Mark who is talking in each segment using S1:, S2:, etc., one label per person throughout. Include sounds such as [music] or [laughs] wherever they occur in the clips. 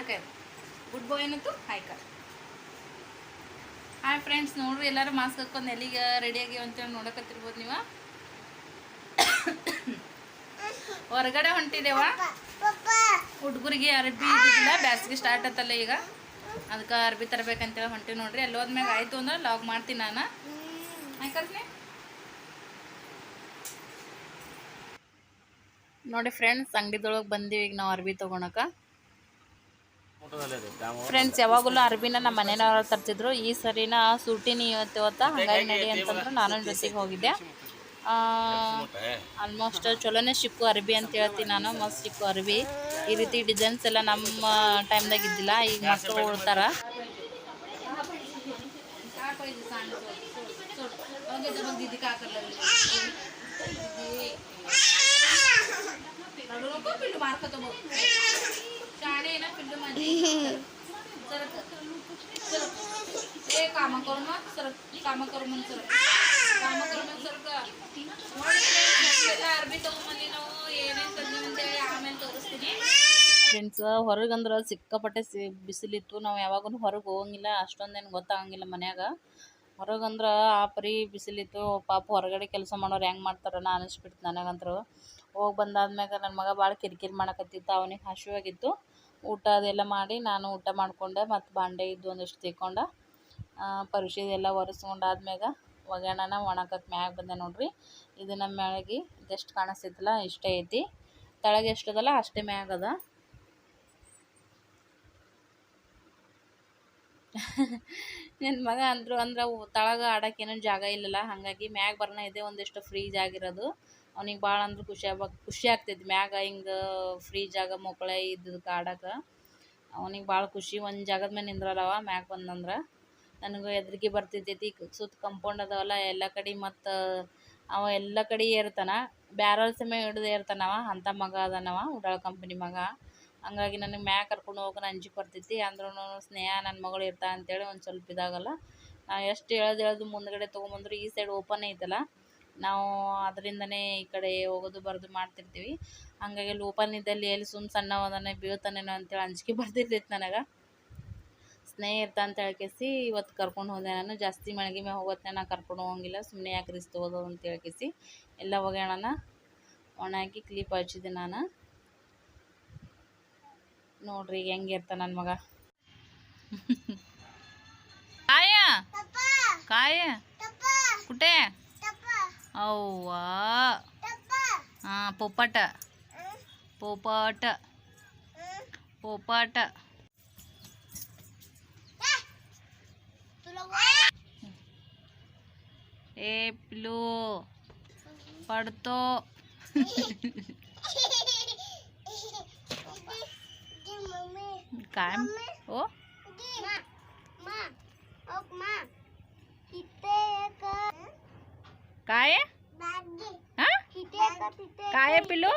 S1: Hi good bye ಅನ್ನತ್ತು hi ಕರ್ hi friends ನೋಡ್ರಿ, ಎಲ್ಲರೂ ಮಾಸ್ಕ್ ಹಾಕೊಂಡು ಎಲ್ಲಿಗೆ ರೆಡಿಯಾಗಿ ಅಂತೇಳಿ ನೋಡಕತ್ತಿರ್ಬೋದು ನೀವು? [coughs] ಹೊರಗಡೆ ಹೊಂಟಿದೇವ? ಹುಡುಗರಿಗೆ ಅರ್ಬಿ ಇದ್ದಿಲ್ಲ ಬ್ಯಾಸ್ಗೆ ಸ್ಟಾರ್ಟ್ ಆತಲ್ಲ ಈಗ. ಅದಕ್ಕೆ ಅರ್ಬಿ ತರಬೇಕಂತೇಳಿ ಹೊಂಟಿ ನೋಡ್ರಿ. ಅಲ್ಲಿ ಹೋದ್ಮ್ಯಾಗ ಆಯ್ತು ಅಂದ್ರೆ ಲಾಗ್ ಮಾಡ್ತೀನಿ ನಾನು. ಆಯ್ಕಲ್ರಿ ನೋಡಿ ಫ್ರೆಂಡ್ಸ್ ಅಂಗಡಿದೊಳಗೆ ಬಂದೀವಿ ಈಗ ನಾವು ಅರ್ಬಿ ತೊಗೊಳಕ ಫ್ರೆಂಡ್ಸ್ ಯಾವಾಗಲೂ ಅರ್ಬಿನ ನಮ್ಮ ಮನೆಯವ್ರು ತರ್ತಿದ್ರು. ಈ ಸರಿನ ಸೂಟಿನ ಇವತ್ತು ಹೊತ್ತ ಹಂಗಾಗಿ ನಡಿ ಅಂತಂದ್ರೆ ನಾನು ಜೊತೆಗೆ ಹೋಗಿದ್ದೆ. ಆಲ್ಮೋಸ್ಟ್ ಚಲೋನೇ ಸಿಕ್ಕು ಅರ್ಬಿ ಅಂತ ಹೇಳ್ತೀನಿ ನಾನು. ಮಸ್ತ್ ಸಿಕ್ಕು ಅರ್ಬಿ ಈ ರೀತಿ ಡಿಸೈನ್ಸ್ ಎಲ್ಲ ನಮ್ಮ ಟೈಮ್ದಾಗ ಇದ್ದಿಲ್ಲ. ಈಗ ಮಕ್ಕಳು ಉಳ್ತಾರ काम करू मग सर काम करू म्हणून सर काम करू म्हणून ಸರ್ ಅರ್ಬಿ ತಗೊಂಬಂದು ನಾವು ಏನೇನು ತಂದ್ವಿ ಅಂತೇಳಿ ಆಮೇಲೆ ತೋರಿಸ್ತೀನಿ ಫ್ರೆಂಡ್ಸ್ ಹೊರಗಂದ್ರೆ ಸಿಕ್ಕಾಪಟ್ಟೆ ಸಿ ಬಿಸಿಲಿತ್ತು ನಾವು ಯಾವಾಗೂ ಹೊರಗೆ ಹೋಗಂಗಿಲ್ಲ ಅಷ್ಟೊಂದೇನು ಗೊತ್ತಾಗಂಗಿಲ್ಲ ಮನ್ಯಾಗ ಹೊರಗಂದ್ರೆ ಆ ಪರಿ ಬಿಸಿಲಿತ್ತು ಪಾಪ ಹೊರಗಡೆ ಕೆಲಸ ಮಾಡೋರು ಹೆಂಗೆ ಮಾಡ್ತಾರ ನಾ ಅನಿಸ್ಬಿಡ್ತು ನನಗಂತೂ ಹೋಗಿ ಬಂದಾದ್ಮ್ಯಾಗ ನನ್ನ ಮಗ ಭಾಳ ಕಿರಿಕಿರಿ ಮಾಡಕತ್ತಿತ್ತು ಅವನಿಗೆ ಹಸಿವಾಗಿತ್ತು ಊಟ ಅದೆಲ್ಲ ಮಾಡಿ ನಾನು ಊಟ ಮಾಡ್ಕೊಂಡೆ ಮತ್ತು ಬಾಂಡೆ ಇದ್ದು ಒಂದಿಷ್ಟು ತಿಕ್ಕೊಂಡೆ. ಪರಿಶೀಲಿ ಎಲ್ಲ ಒರೆಸ್ಕೊಂಡಾದ್ಮ್ಯಾಗ ಒಗ್ಯಾಣನ ಒಣಕಕ್ಕೆ ಮ್ಯಾಗ ಬಂದೆ ನೋಡ್ರಿ. ಇದು ನಮ್ಮ ಮ್ಯಾಗಿ ಇದೆಷ್ಟು ಕಾಣಿಸ್ತೈತಲ್ಲ ಇಷ್ಟೇ ಐತಿ. ತೆಳಗೆ ಎಷ್ಟದಲ್ಲ ಅಷ್ಟೇ ಮ್ಯಾಗದ ನನ್ನ ಮಗ ಅಂದ್ರು ಅಂದ್ರೆ ತಳಗ ಆಡಕ್ಕೆ ಏನೋ ಜಾಗ ಇಲ್ಲಲ್ಲ, ಹಾಗಾಗಿ ಮ್ಯಾಗ ಬರೋಣ ಇದೆ ಒಂದಿಷ್ಟು ಫ್ರೀಜ್ ಜಾಗ ಇರೋದು ಅವ್ನಿಗೆ ಭಾಳ ಅಂದ್ರೆ ಖುಷಿ ಆಗ್ಬೇಕು, ಖುಷಿ ಆಗ್ತೈತಿ ಮ್ಯಾಗ ಹಿಂಗೆ ಫ್ರೀ ಜಾಗ ಮಕ್ಕಳ ಇದ್ದದಕ್ಕೆ ಆಡಕ್ಕೆ ಅವ್ನಿಗೆ ಭಾಳ ಖುಷಿ ಒಂದು ಜಾಗದ ಮೇಲೆ ನಿಂದ್ರಲ್ಲವ, ಮ್ಯಾಗ ಬಂದಂದ್ರೆ. ನನಗೆ ಹೆದ್ರಿಕೆ ಬರ್ತಿರ್ತೈತಿ ಸುತ್ತ ಕಂಪೌಂಡ್ ಅದಾವಲ್ಲ, ಎಲ್ಲ ಕಡೆ ಮತ್ತು ಅವ ಎಲ್ಲ ಕಡೆ ಏರ್ತಾನ, ಬ್ಯಾರಲ್ ಸಮಯ ಹಿಡ್ದು ಏರ್ತಾನವ ಅಂಥ ಮಗ ಅದಾನವ, ಉಡಾಳ ಕಂಪ್ನಿ ಮಗ. ಹಂಗಾಗಿ ನನಗೆ ಮ್ಯಾಗ ಕರ್ಕೊಂಡು ಹೋಗೋಕೆ ಅಂಜಿಕೆ ಬರ್ತೈತಿ ಅಂದ್ರೂ ಸ್ನೇಹ ನನ್ನ ಮಗಳು ಇರ್ತಾ ಅಂತೇಳಿ ಒಂದು ಸ್ವಲ್ಪ ಇದಾಗಲ್ಲ. ನಾ ಎಷ್ಟು ಹೇಳೋದು ಹೇಳೋದು ಮುಂದ್ಗಡೆ ತೊಗೊಂಬಂದ್ರು ಈ ಸೈಡ್ ಓಪನ್ ಐತಲ್ಲ. ನಾವು ಅದರಿಂದನೇ ಈ ಕಡೆ ಹೋಗೋದು ಬರೋದು ಮಾಡ್ತಿರ್ತೀವಿ. ಹಂಗಾಗಿ ಅಲ್ಲಿ ಓಪನ್ ಇದ್ದಲ್ಲಿ ಎಲ್ಲಿ ಸುಮ್ಮ ಹೋದಾನೆ ಬೀಳ್ತಾನೇನೋ ಅಂತೇಳಿ ಅಂಜಿಕೆ ಬರ್ತಿರ್ತೈತೆ ನನಗೆ. ಸ್ನೇಹ ಇರ್ತಾ ಅಂತ ಹೇಳ್ಕೇಸಿ ಇವತ್ತು ಕರ್ಕೊಂಡು ಹೋದೆ ನಾನು. ಜಾಸ್ತಿ ಮಳೆಗೆ ಮೇಲೆ ಹೋಗೋತ್ತೆ ನಾನು ಕರ್ಕೊಂಡು ಹೋಗಂಗಿಲ್ಲ. ಸುಮ್ಮನೆ ಯಾಕೆ ರಿಸ್ಕ್ ಹೋಗೋದು ಅಂತ ಹೇಳ್ಕೇಸಿ. ಎಲ್ಲ ಒಗ್ಯಾಣನ ಒಣಾಕಿ ಕ್ಲಿಪ್ ಹಚ್ಚಿದೆ ನಾನು. ನೋಡ್ರಿ ಈಗ ಹೆಂಗೆ ಇರ್ತ ನನ್ನ ಮಗ. ಕಾಯ? ಕಾಯ? ಕುಟೆ? ಅವ್ವಾ ಹಾಂ ಪೊಪ್ಪಟ ಪೋಪಟ ಪೋಪಟ ए पिलू पढ़तो काय ओ काय हा కాయ పిల్లు?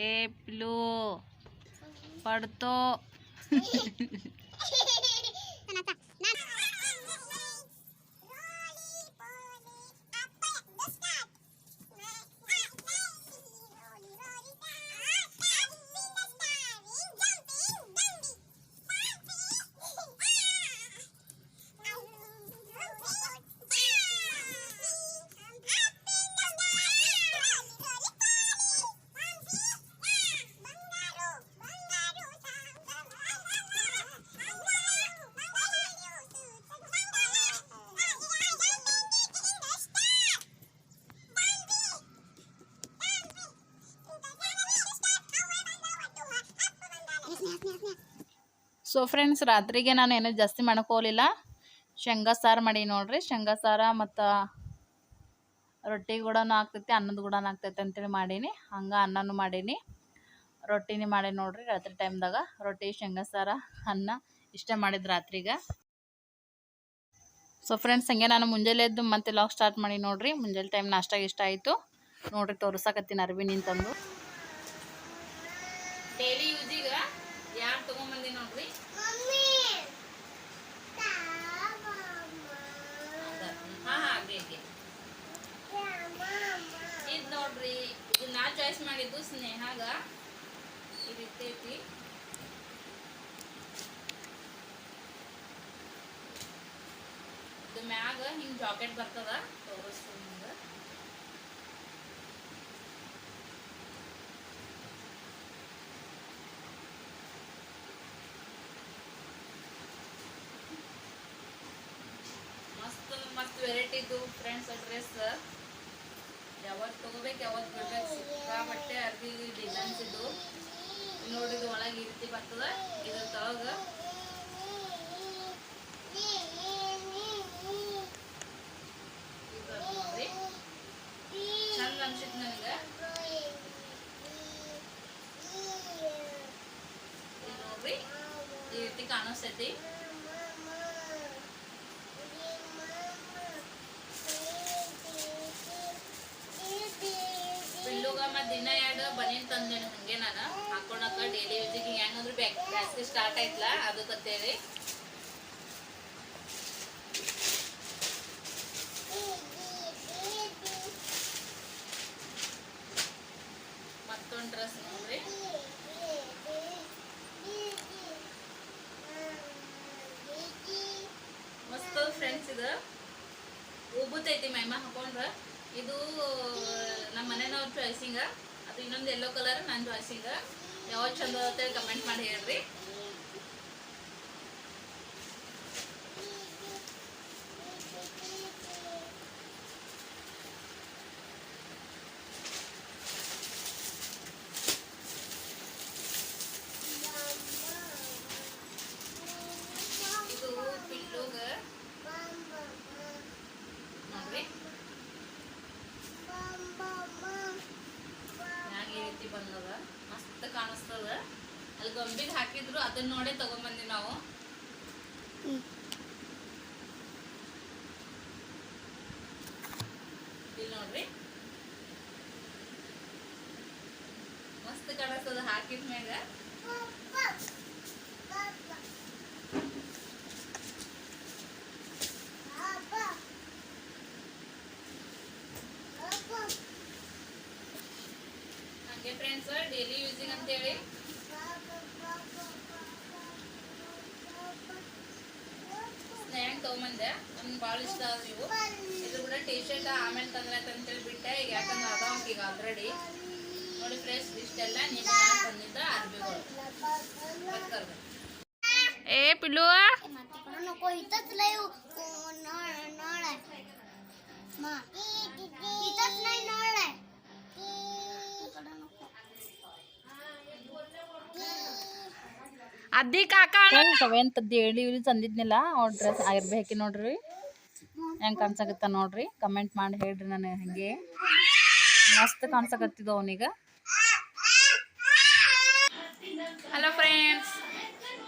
S1: ఏ పిల్లు? పడుతో. [laughs] ಸೊ ಫ್ರೆಂಡ್ಸ್ ರಾತ್ರಿಗೆ ನಾನು ಏನೂ ಜಾಸ್ತಿ ಮಾಡ್ಕೋಲಿಲ್ಲ ಶೇಂಗಾ ಸಾರು ಮಾಡಿ ನೋಡ್ರಿ. ಶೇಂಗಾ ಸಾರ ಮತ್ತು ರೊಟ್ಟಿ ಕೂಡ ಆಗ್ತೈತಿ, ಅನ್ನದ ಕೂಡ ಆಗ್ತೈತಿ ಅಂತೇಳಿ ಮಾಡೀನಿ. ಹಂಗೆ ಅನ್ನನೂ ಮಾಡೀನಿ. ರೊಟ್ಟಿನೇ ಮಾಡಿ ನೋಡ್ರಿ ರಾತ್ರಿ ಟೈಮ್ದಾಗ. ರೊಟ್ಟಿ, ಶೇಂಗಾ ಸಾರ, ಅನ್ನ ಇಷ್ಟ ಮಾಡಿದ್ದು ರಾತ್ರಿಗೆ. ಸೊ ಫ್ರೆಂಡ್ಸ್ ಹಂಗೆ ನಾನು ಮುಂಜಾನೆ ಎದ್ದು ಮತ್ತೆ ಲಾಗ್ ಸ್ಟಾರ್ಟ್ ಮಾಡಿ ನೋಡ್ರಿ. ಮುಂಜಾನೆ ಟೈಮ್ ನಾಷ್ಟಾಗ ಇಷ್ಟ ಆಯಿತು. ನೋಡ್ರಿ ತೋರಿಸಕತ್ತೀನಿ ಅರ್ಬಿ ನಿಂತಂದು. ಡೈಲಿ ಯೂಸಿಗೆ ರಿಕ್ವೆಸ್ಟ್ ಮಾಡಿದ್ದು ಸ್ನೇಹಾಗ. ಈ ರೀತಿ ಐತಿ. ಇದು ಮ್ಯಾಗ ಹಿಂಗೆ ಜಾಕೆಟ್ ಬರ್ತದ, ತೋರಿಸ್ತೀನಿ ಮಸ್ತ್ ಮಸ್ತ್ ಮಸ್ತ್ ವೆರೈಟಿದು ಫ್ರೆಂಡ್ಸ್ ಡ್ರೆಸ್ ಯಾವತ್ತು ತಗೋಬೇಕು, ಯಾವತ್ತು ಬಿಡ್ಬೇಕು ಸಿಕ್ಕಾಪಟ್ಟೆ ಅರ್ಬಿ ಡಿಸೈನ್ಸ್ ಇದು ನೋಡಿದ ಒಳಗೆ ಈ ರೀತಿ ಬರ್ತದ. ಇದ್ರ ತಳಗ. ಚಂದ ಅನ್ಸಿತ್ತು ನನಗೆ. ನೋಡ್ರಿ, ಈ ರೀತಿ ಕಾಣಿಸ್ತೈತಿ ಪಿಲ್ಲುಗ ಮತ್ ದಿನ ಎರಡು ಬನೀನ್ ತಂದೇನು ಹಂಗೆ ನಾನು. ಹಾಕೊಳಕ ಡೈಲಿ ಯೂಸಿಗೆ ಹೆಂಗಂದ್ರೆ ಬ್ಯಾಸ್ಗೆ ಸ್ಟಾರ್ಟ್ ಆಯ್ತಲ್ಲ ಅದಕ್ಕಂತೇಳಿ ಮತ್ತೊಂದು ಡ್ರೆಸ್ ನೋಡ್ರಿ. ಮಸ್ತ್ ಫ್ರೆಂಡ್ಸ್ ಇದು. ಉಬ್ಬುತ್ತೈತಿ ಮೈಮ ಹಾಕೊಂಡ್ರ. ಇದು ನಮ್ಮ ಮನೆನವ್ರ ಚಾಯ್ಸಿಂಗ ಇನ್ನೊಂದು ಎಲ್ಲೋ ಕಲರ್ ನಾನು ಚಾಯ್ಸಿಂಗ ಯಾವ ಚಂದ ಕಮೆಂಟ್ ಮಾಡಿ ಹೇಳ್ರಿ ಇದು ಪಿಲ್ಲುಗ ನೋಡ್ರಿ ಮ್ಯಾಗ ಈ ರೀತಿ ಬಂದದ ಮಸ್ತ್ ಕಾಣಿಸ್ತದ ಅಲ್ಲಿ ಹಾಕಿದ್ರು ಅದನ್ನ ನೋಡೇ ತಗೊಂಬಂದಿ ನಾವು. ಇಲ್ಲಿ ನೋಡ್ರಿ. ಮಸ್ತ್ ಕಾಣಿಸ್ತದ ಹಾಕಿದ ಮ್ಯಾಗ ಹಂಗೆ ಫ್ರೆಂಡ್ಸ್ ಡೈಲಿ ಯೂಸಿಂಗ್ ಅಂತೇಳಿ. ತಗೊಂಬಂದೆ. ನಮ್ಗೆ ಭಾಳ ಇಷ್ಟ ಆದ ಇವು. ಇದು ಕೂಡ ಟೀ ಶರ್ಟ್ ಆಮೇಲೆ ತಂದ್ರೆ ಅಂತೇಳಿ ಬಿಟ್ಟೆ. ಈಗ ಯಾಕಂದ್ರೆ ಅದಾವ ಈಗ ಆಲ್ರೆಡಿ ನೋಡಿ ಫ್ರೆಂಡ್ಸ್ ಇಷ್ಟೆಲ್ಲ ನಿಮ್ಮ ತಂದಿದ್ದ ಅರ್ಬಿಗಳು. ಬರ್ತಾರೆ ಏ ಪಿಲ್ಲು.
S2: नको
S1: ಅದ್ದಿ ಕಾಕ ಡೈಲಿ ಯೂಸ್ ತಂದಿದ್ನಿಲ್ಲ ಅವ್ರ ಡ್ರೆಸ್ ಆಗಿರ್ಬೇಕು ನೋಡ್ರಿ. ಹೆಂಗೆ ಕಾಣ್ಸಕತ್ತ ನೋಡ್ರಿ ಕಮೆಂಟ್ ಮಾಡಿ ಹೇಳ್ರಿ ನಾನು ಹಂಗೆ. ಮಸ್ತ್ ಕಾಣ್ಸಕತ್ತಿದ್ದು ಅವನಿಗ. ಹಲೋ ಫ್ರೆಂಡ್ಸ್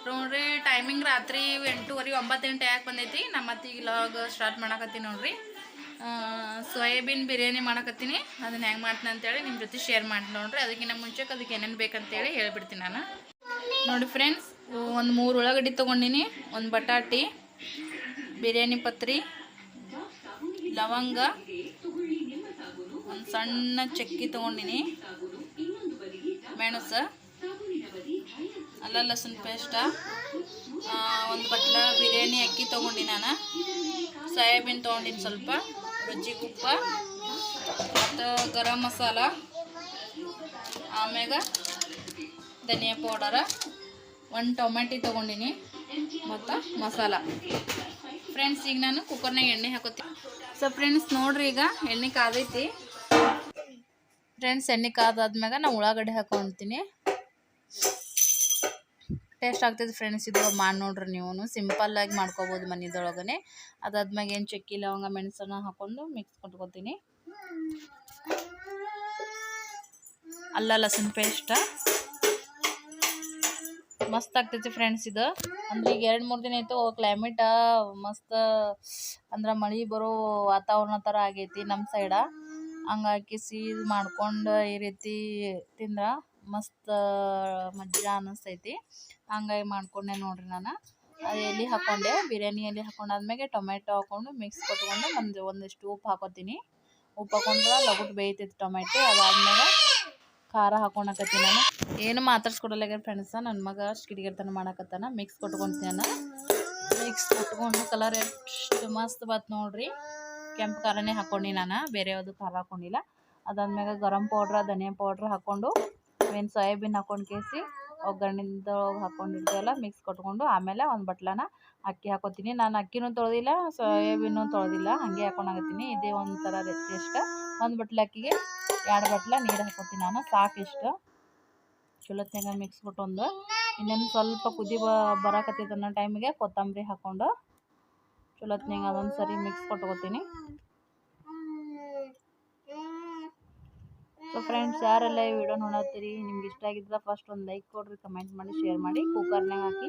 S1: ನೋಡ್ರಿ ಟೈಮಿಂಗ್ ರಾತ್ರಿ ಎಂಟೂವರೆ ಒಂಬತ್ತು ಗಂಟೆ ಯಾಕೆ ಬಂದೈತಿ? ನಮ್ಮ ಮತ್ತೆ ಈಗ ಲಾಗ್ ಸ್ಟಾರ್ಟ್ ಮಾಡಕತ್ತೀನಿ ನೋಡ್ರಿ. ಸೋಯಾಬೀನ್ ಬಿರಿಯಾನಿ ಮಾಡಕತ್ತೀನಿ. ಅದನ್ನ ಹೆಂಗೆ ಮಾಡ್ತೀನಿ ಅಂತೇಳಿ ನಿಮ್ಮ ಜೊತೆ ಶೇರ್ ಮಾಡಿ ನೋಡ್ರಿ. ಅದಕ್ಕಿಂತ ಮುಂಚೆಗೆ ಅದಕ್ಕೆ ಏನೇನು ಬೇಕಂತೇಳಿ ಹೇಳ್ಬಿಡ್ತೀನಿ ನಾನು. ನೋಡಿ ಫ್ರೆಂಡ್ಸ್, ಒಂದು ಮೂರು ಉಳ್ಳಾಗಡ್ಡಿ ತೊಗೊಂಡಿನಿ, ಒಂದು ಬಟಾಟಿ, ಬಿರಿಯಾನಿ ಪತ್ರಿ, ಲವಂಗ, ಒಂದು ಸಣ್ಣ ಚಕ್ಕಿ ತೊಗೊಂಡಿನಿ, ಮೆಣಸು, ಅಲ್ಲ ಲಸನ್ ಪೇಸ್ಟ ಒಂದು ಬಟ್ಲ ಬಿರಿಯಾನಿ ಅಕ್ಕಿ ತೊಗೊಂಡಿ ನಾನು. ಸೋಯಾಬೀನ್ ತೊಗೊಂಡಿನಿ ಸ್ವಲ್ಪ, ರುಚಿ ಉಪ್ಪ ಮತ್ತು ಗರಂ ಮಸಾಲ, ಆಮ್ಯಾಗ ಧನಿಯಾ ಪೌಡರ, ಒಂದು ಟೊಮೆಟೊ ತೊಗೊಂಡಿನಿ, ಮತ್ತು ಮಸಾಲ. ಫ್ರೆಂಡ್ಸ್ ಈಗ ನಾನು ಕುಕ್ಕರ್ನಾಗ ಎಣ್ಣೆ ಹಾಕೋತೀನಿ. ಸೊ ಫ್ರೆಂಡ್ಸ್ ನೋಡ್ರಿ ಈಗ ಎಣ್ಣೆ ಕಾದೈತಿ. ಫ್ರೆಂಡ್ಸ್ ಎಣ್ಣೆ ಕಾದಾದ್ಮ್ಯಾಗ ನಾ ಉಳ್ಳಾಗಡ್ಡೆ ಹಾಕೊಳ್ತೀನಿ ಟೇಸ್ಟ್ ಆಗ್ತೈತೆ ಫ್ರೆಂಡ್ಸ್ ಇದು ಮಾಡಿ ನೋಡ್ರಿ ನೀವು ಸಿಂಪಲ್ಲಾಗಿ ಮಾಡ್ಕೋಬೋದು ಮನೆದೊಳಗನೆ. ಅದಾದ್ಮ್ಯಾಗ ಏನು ಚಕ್ಕಿ, ಲವಂಗ, ಮೆಣಸನ್ನ ಹಾಕೊಂಡು ಮಿಕ್ಸ್ ಕೊಟ್ಕೊತೀನಿ ಅಲ್ಲ, ಲಸನ್ ಪೇಸ್ಟ ಮಸ್ತ್ ಆಗ್ತೈತಿ ಫ್ರೆಂಡ್ಸ್ ಇದು. ಅಂದ್ರೆ ಈಗ ಎರಡು ಮೂರು ದಿನ ಆಯಿತು ಕ್ಲೈಮೇಟ ಮಸ್ತ್, ಅಂದ್ರೆ ಮಳೆ ಬರೋ ವಾತಾವರಣ ಥರ ಆಗೈತಿ ನಮ್ಮ ಸೈಡ ಹಂಗಾಗಿ ಸೀದ್ ಮಾಡ್ಕೊಂಡು ಈ ರೀತಿ ತಿಂದ್ರೆ ಮಸ್ತ್ ಮಜಾ ಅನ್ನಿಸ್ತೈತಿ ಹಂಗಾಗಿ ಮಾಡ್ಕೊಂಡೆ ನೋಡ್ರಿ ನಾನು. ಅದು ಎಲ್ಲಿ ಹಾಕ್ಕೊಂಡೆ ಬಿರಿಯಾನಿ ಎಲ್ಲಿ ಹಾಕೊಂಡಾದ್ಮೇಲೆ ಟೊಮೆಟೊ ಹಾಕೊಂಡು ಮಿಕ್ಸ್ ಕೊಟ್ಕೊಂಡು ಒಂದು ಒಂದಿಷ್ಟು ಉಪ್ಪು ಹಾಕೋತೀನಿ. ಉಪ್ಪು ಹಾಕೊಂಡ್ರೆ ಲಗುಟ್ ಬೇಯ್ತೈತಿ ಟೊಮೆಟೊ ಅದಾದ್ಮೇಲೆ ಖಾರ ಹಾಕೊಳಕತ್ತೀನಿ ನಾನು. ಏನು ಮಾತಾಡ್ಸ್ಕೊಡಲ್ಲ ಫ್ರೆಂಡ್ಸ ನನ್ನ ಮಗ ಕಿಡಿಗಿರ್ತನ ಮಾಡಕತ್ತಾನ. ಮಿಕ್ಸ್ ಕೊಟ್ಕೊಂತೀನಿ ನಾನು ಮಿಕ್ಸ್ ಕೊಟ್ಕೊಂಡು ಕಲರ್ ಎಷ್ಟು ಮಸ್ತ್ ಬತ್ ನೋಡ್ರಿ. ಕೆಂಪು ಖಾರನೇ ಹಾಕೊಂಡಿ ನಾನು, ಬೇರೆ ಯಾವುದು ಖಾರ ಹಾಕೊಂಡಿಲ್ಲ. ಅದಾದ್ಮ್ಯಾಗ ಗರಂ ಪೌಡ್ರ ಧನಿಯಾ ಪೌಡ್ರ್ ಹಾಕ್ಕೊಂಡು ಏನು ಸೋಯಾಬೀನ್ ಹಾಕೊಂಡು ಕೇಸಿ ಒಗ್ಗರಣೆಯಿಂದ ಹಾಕೊಂಡಿರ್ತೀವಲ್ಲ ಮಿಕ್ಸ್ ಕೊಟ್ಕೊಂಡು ಆಮೇಲೆ ಒಂದು ಬಟ್ಲನ ಅಕ್ಕಿ ಹಾಕೋತೀನಿ. ನಾನು ಅಕ್ಕಿನೂ ತೊಳೆದಿಲ್ಲ ಸೋಯಾಬೀನು ತೊಳೆದಿಲ್ಲ, ಹಾಗೆ ಹಾಕೊಂಡಾಗತ್ತೀನಿ ಇದೇ ಒಂಥರ ಟೇಸ್ಟ್ ಒಂದು ಬಟ್ಲ ಅಕ್ಕಿಗೆ ಎರಡು ಬಟ್ಲ ನೀರು ಹಾಕೋತೀನಿ ನಾನು, ಸಾಕಿಷ್ಟು. ಚಲೋತ್ನಾಗ ಮಿಕ್ಸ್ ಬಿಟ್ಟೊಂದು ಇನ್ನೇನು ಸ್ವಲ್ಪ ಕುದಿ ಬ, ಬರಾಕತ್ತೈತೆ ಅನ್ನೋ ಟೈಮಿಗೆ ಕೊತ್ತಂಬರಿ ಹಾಕ್ಕೊಂಡು ಚಲೋತ್ನಾಗ ಅದೊಂದು ಸರಿ ಮಿಕ್ಸ್ ಕೊಟ್ಕೋತೀನಿ. ಸೊ ಫ್ರೆಂಡ್ಸ್ ಯಾರೆಲ್ಲ ಈ ವಿಡಿಯೋ ನೋಡತ್ತೀರಿ, ನಿಮ್ಗೆ ಇಷ್ಟ ಆಗಿದ್ರೆ ಫಸ್ಟ್ ಒಂದು ಲೈಕ್ ಕೊಡ್ರಿ ಕಮೆಂಟ್ ಮಾಡಿ ಶೇರ್ ಮಾಡಿ ಕುಕ್ಕರ್ನಾಗ ಹಾಕಿ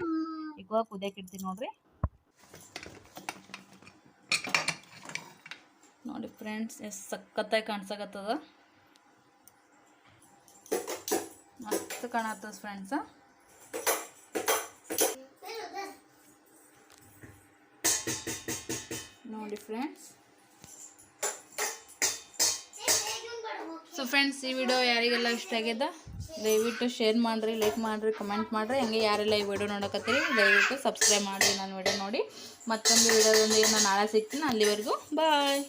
S1: ಈಗ ಕುದಿಯಕ್ಕೆ ಇಡ್ತೀನಿ ನೋಡ್ರಿ. ನೋಡಿ ಫ್ರೆಂಡ್ಸ್ ಎಷ್ಟು ಸಖತ್ತಾಗಿ ಕಾಣ್ಸಕತ್ತದ. ಮಸ್ತ್ ಕಾಣತ್ತದ ಫ್ರೆಂಡ್ಸ್ ನೋಡಿ ಫ್ರೆಂಡ್ಸ್ ಸೊ ಫ್ರೆಂಡ್ಸ್ ಈ ವಿಡಿಯೋ ಯಾರಿಗೆಲ್ಲ ಇಷ್ಟ ಆಗ್ಯದ ದಯವಿಟ್ಟು ಶೇರ್ ಮಾಡಿರಿ ಲೈಕ್ ಮಾಡಿರಿ ಕಮೆಂಟ್ ಮಾಡಿರಿ. ಹಂಗೆ ಯಾರೆಲ್ಲ ಈ ವಿಡಿಯೋ ನೋಡಕತ್ತೀರಿ, ದಯವಿಟ್ಟು ಸಬ್ಸ್ಕ್ರೈಬ್ ಮಾಡ್ರಿ. ನನ್ನ ವಿಡಿಯೋ ನೋಡಿ ಮತ್ತೊಂದು ವಿಡಿಯೋದೊಂದಿಗೆ ನಾನು ನಾಳೆ ಸಿಗ್ತೀನಿ. ಅಲ್ಲಿವರೆಗೂ ಬಾಯ್